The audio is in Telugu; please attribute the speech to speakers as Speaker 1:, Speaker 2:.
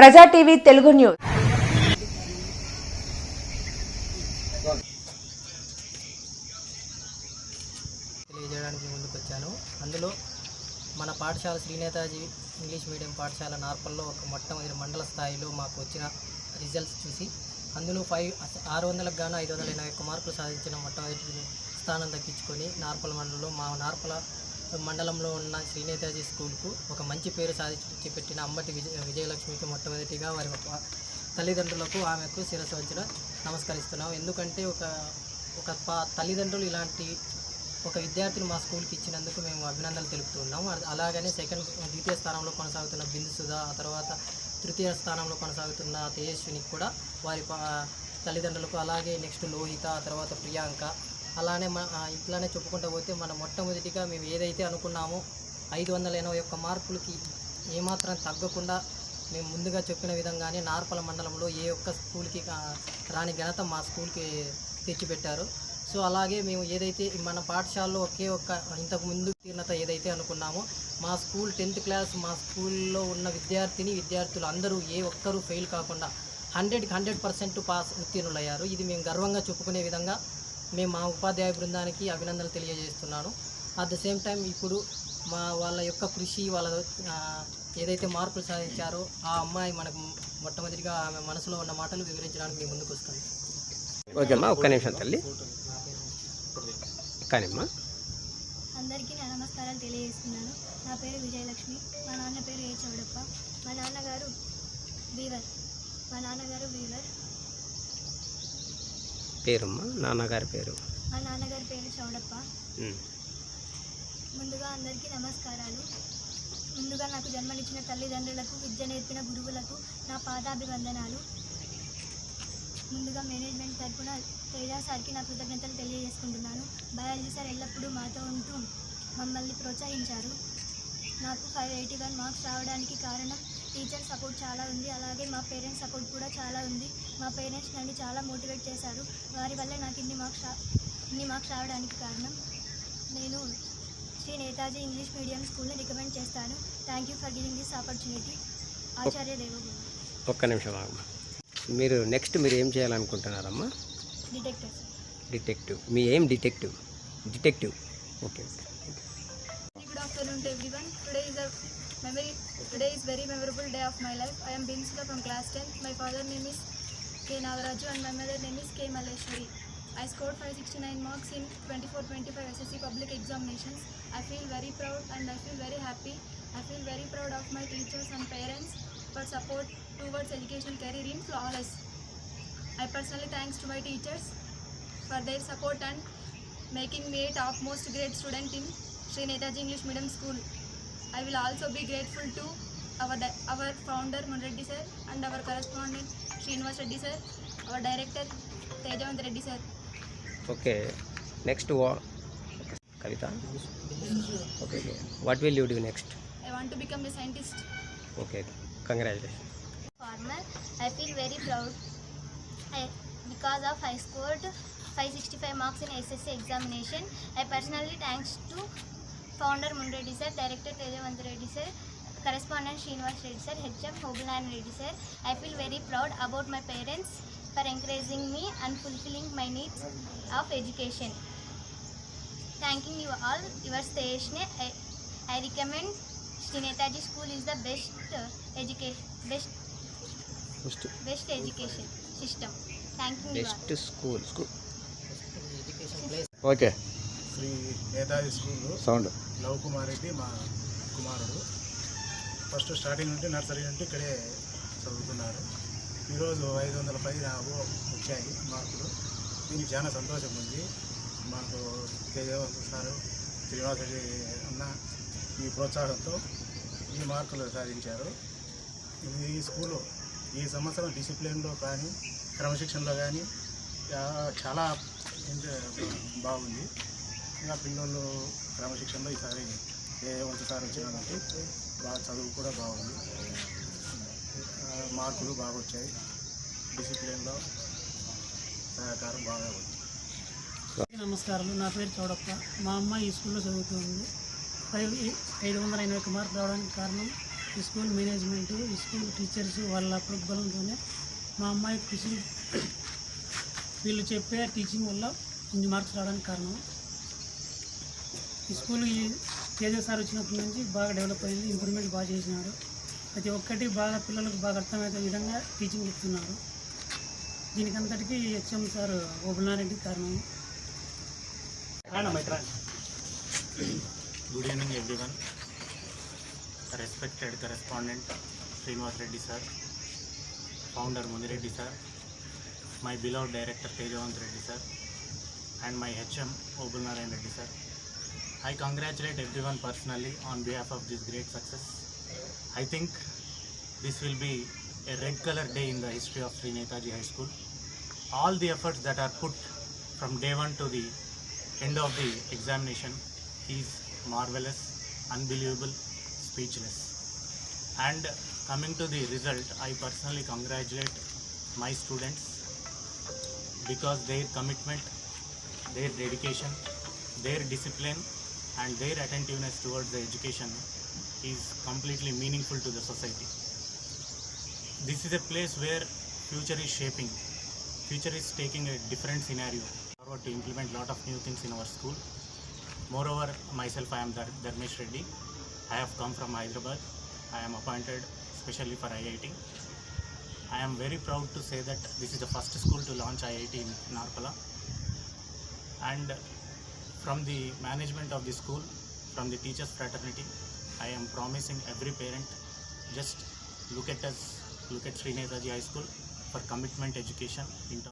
Speaker 1: ప్రజా టీవీ తెలుగు న్యూస్
Speaker 2: తెలియజేయడానికి ముందుకు వచ్చాను అందులో మన పాఠశాల శ్రీనేతాజీ ఇంగ్లీష్ మీడియం పాఠశాల నార్పల్లో ఒక మొట్టమొదటి మండల స్థాయిలో మాకు వచ్చిన రిజల్ట్స్ చూసి అందులో ఫైవ్ ఆరు వందలకు గాను ఐదు వందల ఎనభై ఒక్క మార్కులు సాధించిన మొట్టమొదటి స్థానం దక్కించుకొని నార్పల మండలంలో మా నార్పల మండలంలో ఉన్న శ్రీనేతాజీ స్కూల్కు ఒక మంచి పేరు సాధించి పెట్టిన అంబటి విజయలక్ష్మికి మొట్టమొదటిగా వారి తల్లిదండ్రులకు ఆమెకు శిరస్సు వచ్చిన నమస్కరిస్తున్నాం ఎందుకంటే ఒక ఒక తల్లిదండ్రులు ఇలాంటి ఒక విద్యార్థిని మా స్కూల్కి ఇచ్చినందుకు మేము అభినందనలు తెలుపుతున్నాం అలాగనే సెకండ్ ద్వితీయ స్థానంలో కొనసాగుతున్న బిందు సుధా ఆ తర్వాత తృతీయ స్థానంలో కొనసాగుతున్న తేజస్విని కూడా వారి తల్లిదండ్రులకు అలాగే నెక్స్ట్ లోహిత ఆ తర్వాత ప్రియాంక అలానే మన ఇట్లానే చెప్పుకుంటూ పోతే మన మొట్టమొదటిగా మేము ఏదైతే అనుకున్నామో ఐదు వందల ఎనభై ఒక్క మార్కులకి ఏమాత్రం తగ్గకుండా మేము ముందుగా చెప్పిన విధంగానే నార్పల మండలంలో ఏ ఒక్క స్కూల్కి రాని ఘనత మా స్కూల్కి తెచ్చిపెట్టారు సో అలాగే మేము ఏదైతే మన పాఠశాలలో ఒకే ఒక్క ఇంతకు ముందు తీర్ణత ఏదైతే అనుకున్నామో మా స్కూల్ టెన్త్ క్లాస్ మా స్కూల్లో ఉన్న విద్యార్థిని విద్యార్థులు అందరూ ఏ ఒక్కరూ ఫెయిల్ కాకుండా హండ్రెడ్కి హండ్రెడ్ పర్సెంట్ పాస్ ఉత్తీర్ణులయ్యారు ఇది మేము గర్వంగా చెప్పుకునే విధంగా మేము మా ఉపాధ్యాయ బృందానికి అభినందనలు తెలియజేస్తున్నాను అట్ ద సేమ్ టైం ఇప్పుడు మా వాళ్ళ యొక్క కృషి వాళ్ళ ఏదైతే మార్పులు సాధించారో ఆ అమ్మాయి మనకు మొట్టమొదటిగా ఆమె మనసులో ఉన్న మాటలు వివరించడానికి మీ ముందుకు వస్తాము
Speaker 3: ఓకేమ్మా ఒక్క నిమిషం తల్లి కానిమ్మా
Speaker 4: అందరికీ నా నమస్కారాలు తెలియజేస్తున్నాను నా పేరు విజయలక్ష్మి మా నాన్న పేరు ఏ చౌడప్ప మా నాన్నగారు బీవర్ మా నాన్నగారు బీవర్
Speaker 3: పేరమ్మా నాన్నగారి పేరు
Speaker 4: మా నాన్నగారి పేరు చౌడప్ప ముందుగా అందరికీ నమస్కారాలు ముందుగా నాకు జన్మనిచ్చిన తల్లిదండ్రులకు విద్య నేర్పిన గురువులకు నా పాదాభివందనాలు ముందుగా మేనేజ్మెంట్ తరఫున తేజా సార్కి నా కృతజ్ఞతలు తెలియజేసుకుంటున్నాను బయాలజీ సార్ ఎల్లప్పుడూ మాతో ఉంటూ మమ్మల్ని ప్రోత్సహించారు నాకు ఫైవ్ ఎయిటీ వన్ మార్క్స్ రావడానికి కారణం టీచర్ సపోర్ట్ చాలా ఉంది అలాగే మా పేరెంట్స్ సపోర్ట్ కూడా చాలా ఉంది మా పేరెంట్స్ నన్ను చాలా మోటివేట్ చేశారు వారి వల్ల నాకు ఇన్ని మార్క్స్ ఇన్ని మార్క్స్ రావడానికి కారణం నేను శ్రీ నేతాజీ ఇంగ్లీష్ మీడియం స్కూల్ని రికమెండ్ చేస్తాను thank you for giving this opportunity Acharya Devaguru
Speaker 3: ఒక్క నిమిషం మీరు నెక్స్ట్ మీరు ఏం చేయాలనుకుంటున్నారమ్మా
Speaker 4: డిటెక్టివ్
Speaker 3: డిటెక్టివ్ మీ ఏం detective detective okay okay
Speaker 4: good afternoon to everyone today is Memory Today is very memorable day of my life. I am binsula from class 10. My father name is K. Nagaraju and my mother name is K. Maleshwari. I scored 569 marks in 24-25 SSC public examinations. I feel very proud and I feel very happy. I feel very proud of my teachers and parents for support towards education career in Flawless. I personally thanks to my teachers for their support and making me a topmost grade student in Sri Netaji English Medium School. I will also be grateful to our, our founder Munreddy sir and our correspondent Srinivas Reddy sir, our director Tejavant Reddy sir.
Speaker 3: Okay, next to what? Kavita? Okay, what will you do next?
Speaker 4: I want to become a scientist.
Speaker 3: Okay, congratulations.
Speaker 4: Farmer, I feel very proud I, because of I scored 565 marks in SSC examination. I personally thanks to Founder Mun Reddy sir, Director Tejavant Reddy sir, Correspondent Srinivas Reddy sir, HM Hobulayan Reddy sir. I feel very proud about my parents for encouraging me and fulfilling my needs of education. Thanking you all, your Steshne, I recommend Sri Netaji School is the best education system. Thanking you all.
Speaker 3: Best school.
Speaker 2: Best education
Speaker 5: place.
Speaker 6: Okay. Netaji School.
Speaker 5: Sound.
Speaker 6: Love Kumar Reddy మా కుమారుడు ఫస్ట్ స్టార్టింగ్ నుండి నర్సరీ నుండి ఇక్కడే చదువుతున్నారు ఈరోజు ఐదు వందల పైన వచ్చాయి మార్కులు దీనికి చాలా సంతోషం ఉంది మాకు తేజవంతు సారు శ్రీనివాస అన్న ఈ ప్రోత్సాహంతో ఈ మార్కులు సాధించారు ఈ స్కూలు ఈ సంవత్సరం డిసిప్లిన్లో కానీ క్రమశిక్షణలో కానీ చాలా బాగుంది ఇంకా పిల్లలు క్రమశిక్షణలో ఈసారి ఏ ఒకసారి వచ్చినా బాగా చదువు కూడా బాగుంది మార్కులు బాగా వచ్చాయి డిసిప్లిన్లో సహకారం బాగా ఉంది
Speaker 7: నమస్కారాలు నా పేరు చౌడప్ప మా అమ్మ ఈ స్కూల్లో చదువుతుంది ఐదు ఐదు వందల ఎనభై ఒక మార్కులు రావడానికి కారణం ఈ స్కూల్ మేనేజ్మెంటు ఈ స్కూల్ టీచర్స్ వాళ్ళ ప్రోద్బలంతోనే మా అమ్మాయి కృషి వీళ్ళు చెప్పే టీచింగ్ వల్ల ఇన్ని మార్క్స్ రావడానికి కారణం ఈ స్కూల్ ఈ తేజ సార్ వచ్చినప్పటి నుంచి బాగా డెవలప్ అయింది ఇంప్రూవ్మెంట్ బాగా చేసినారు ప్రతి ఒక్కటి బాగా పిల్లలకు బాగా అర్థమయ్యే విధంగా టీచింగ్ ఇస్తున్నారు దీనికంతటికీ హెచ్ఎం సార్ ఓబుల్నారెడ్డి కారణం
Speaker 1: good evening everyone respected correspondent Srinivas Reddy sir founder Munireddy sir my beloved director Tejavanth Reddy sir and my HM Obul Narayana Reddy sir I congratulate everyone personally on behalf of this great success. I think this will be a red color day in the history of Sri Netaji High School. All the efforts that are put from day one to the end of the examination is marvelous, unbelievable, speechless. And coming to the result, I personally congratulate my students because their commitment, their dedication, their discipline and their attentiveness towards the education is completely meaningful to the society. This is a place where future is shaping. Future is taking a different scenario to implement lot of new things in our school. Moreover, myself, I am Dar Dharmesh Reddy. I have come from Hyderabad. I am appointed specially for IIT. I am very proud to say that this is the first school to launch IIT in Narpala. And from the management of the school, from the teachers fraternity, I am promising every parent, just look at us, look at Srinetaji High School for commitment education.